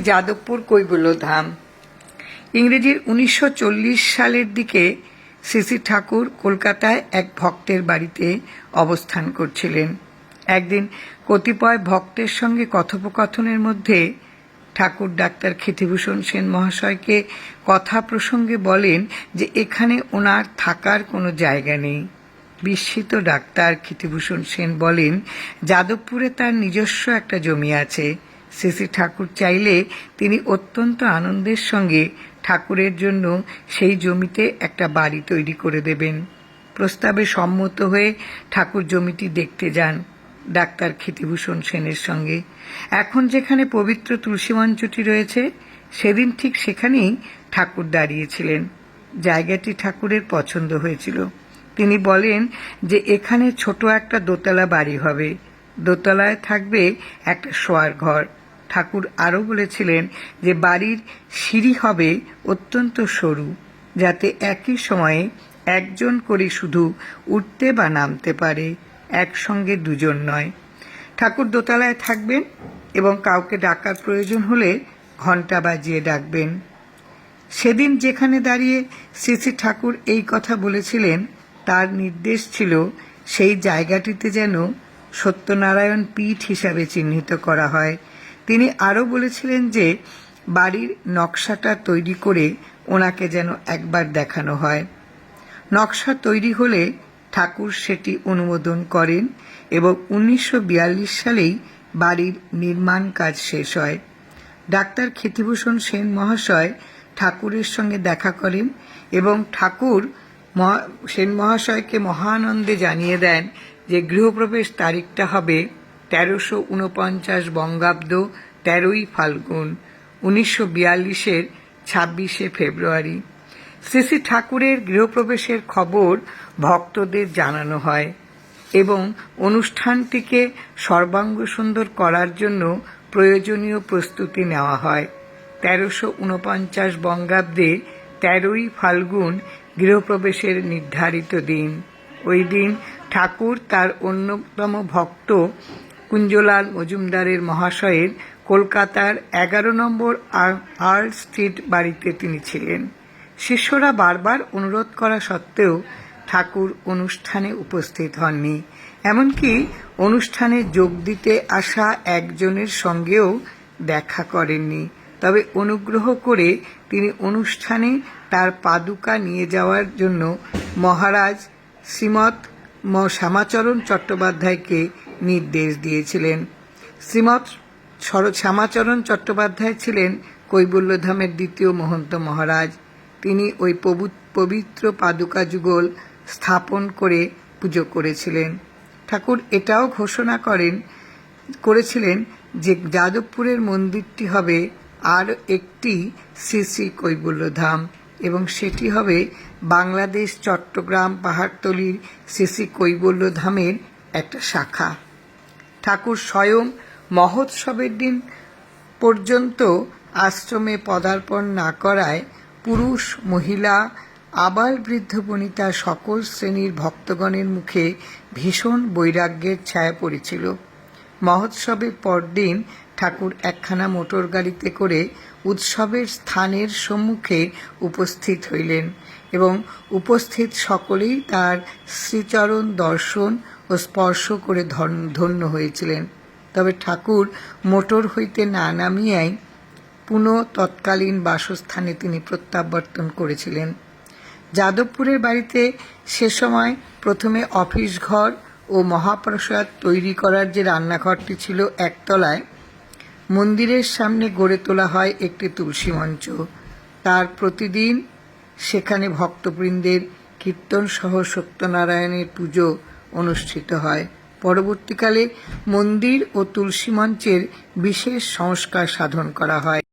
যাদবপুর কৈবল্য ধাম ইংরেজির উনিশশো চল্লিশ সালের দিকে শ্রী ঠাকুর কলকাতায় এক ভক্তের বাড়িতে অবস্থান করছিলেন। একদিন কতিপয় ভক্তের সঙ্গে কথোপকথনের মধ্যে ঠাকুর ডাক্তার ক্ষিতিভূষণ সেন মহাশয়কে কথা প্রসঙ্গে বলেন যে এখানে ওনার থাকার কোনো জায়গা নেই। বিস্মিত ডাক্তার ক্ষিতিভূষণ সেন বলেন, যাদবপুরে তার নিজস্ব একটা জমি আছে। শ্রী ঠাকুর চাইলে তিনি অত্যন্ত আনন্দের সঙ্গে ঠাকুরের জন্য সেই জমিতে একটা বাড়ি তৈরি করে দেবেন। প্রস্তাবে সম্মত হয়ে ঠাকুর জমিটি দেখতে যান ডাক্তার ক্ষিতিভূষণ সেনের সঙ্গে। এখন যেখানে পবিত্র তুলসী মঞ্চটি রয়েছে, সেদিন ঠিক সেখানেই ঠাকুর দাঁড়িয়েছিলেন। জায়গাটি ঠাকুরের পছন্দ হয়েছিল। তিনি বলেন যে এখানে ছোট একটা দোতলা বাড়ি হবে। দোতলায় থাকবে একটা শোয়ার ঘর। ঠাকুর আরও বলেছিলেন যে বাড়ির সিঁড়ি হবে অত্যন্ত সরু, যাতে একই সময়ে একজন করে শুধু উঠতে বা নামতে পারে, একসঙ্গে দুজন নয়। ঠাকুর দোতলায় থাকবেন এবং কাউকে ডাকার প্রয়োজন হলে ঘণ্টা বাজিয়ে ডাকবেন। সেদিন যেখানে দাঁড়িয়ে শ্রী শ্রী ঠাকুর এই কথা বলেছিলেন, তার নির্দেশ ছিল সেই জায়গাটিতে যেন সত্যনারায়ণ পীঠ হিসাবে চিহ্নিত করা হয়। তিনি আরও বলেছিলেন যে, বাড়ির নকশাটা তৈরি করে ওনাকে যেন একবার দেখানো হয়। নকশা তৈরি হলে ঠাকুর সেটি অনুমোদন করেন এবং উনিশশো বিয়াল্লিশ সালেই বাড়ির নির্মাণ কাজ শেষ হয়। ডাক্তার ক্ষিতিভূষণ সেন মহাশয় ঠাকুরের সঙ্গে দেখা করেন এবং ঠাকুর সেন মহাশয়কে মহানন্দে জানিয়ে দেন যে, গৃহপ্রবেশ তারিখটা হবে তেরোশো উনপঞ্চাশ বঙ্গাব্দ তেরোই ফাল্গুন, উনিশশো বিয়াল্লিশের ছাব্বিশে ফেব্রুয়ারি। শ্রী ঠাকুরের গৃহপ্রবেশের খবর ভক্তদের জানানো হয় এবং অনুষ্ঠানটিকে সর্বাঙ্গ সুন্দর করার জন্য প্রয়োজনীয় প্রস্তুতি নেওয়া হয়। তেরোশো উনপঞ্চাশ বঙ্গাব্দে তেরোই ফাল্গুন গৃহপ্রবেশের নির্ধারিত দিন। ওই দিন ঠাকুর তার অন্যতম ভক্ত কুঞ্জলাল মজুমদারের মহাশয়ের কলকাতার এগারো নম্বর আর- স্ট্রিট বাড়িতে তিনি ছিলেন। শিষ্যরা বারবার অনুরোধ করা সত্ত্বেও ঠাকুর অনুষ্ঠানে উপস্থিত হননি। এমনকি অনুষ্ঠানে যোগ দিতে আসা একজনের সঙ্গেও দেখা করেননি। তবে অনুগ্রহ করে তিনি অনুষ্ঠানে তার পাদুকা নিয়ে যাওয়ার জন্য মহারাজ শ্রীমৎ শ্যামাচরণ চট্টোপাধ্যায়কে নির্দেশ দিয়েছিলেন। শ্রীমৎ শ্যামাচরণ চট্টোপাধ্যায় ছিলেন কৈবল্যধামের দ্বিতীয় মহন্ত মহারাজ। তিনি ওই পবিত্র পাদুকা যুগল স্থাপন করে পুজো করেছিলেন। ঠাকুর এটাও ঘোষণা করেন, করেছিলেন যে যাদবপুরের মন্দিরটি হবে আর একটি শ্রী শ্রী কৈবল্যধাম এবং সেটি হবে বাংলাদেশ চট্টগ্রাম পাহাড়তলির শ্রী শ্রী কৈবল্যধামের একটা শাখা। ঠাকুর স্বয়ং মহোৎসবের দিন পর্যন্ত আশ্রমে পদার্পণ না করায় পুরুষ, মহিলা আবার বৃদ্ধ বনিতা সকল শ্রেণির ভক্তগণের মুখে ভীষণ বৈরাগ্যের ছায়া পড়েছিল। মহোৎসবের পরদিন ঠাকুর একখানা মোটর গাড়িতে করে উৎসবের স্থানের সম্মুখে উপস্থিত হইলেন এবং উপস্থিত সকলেই তার শ্রীচরণ দর্শন ও স্পর্শ করে ধন- ধন্য হয়েছিলেন। তবে ঠাকুর মোটর হইতে না নামিয়াই পুনঃ তৎকালীন বাসস্থানে তিনি প্রত্যাবর্তন করেছিলেন। যাদবপুরের বাড়িতে সে সময় প্রথমে অফিস ঘর ও মহাপ্রসাদ তৈরি করার যে রান্নাঘরটি ছিল একতলায়, মন্দিরের সামনে গড়ে তোলা হয় একটি তুলসী মঞ্চ। তার প্রতিদিন সেখানে ভক্তবৃন্দের কীর্তন সহ সত্যনারায়ণের পুজো অনুষ্ঠিত হয়। পরবর্তীকালে মন্দির ও তুলসী মঞ্চের বিশেষ সংস্কার সাধন করা হয়।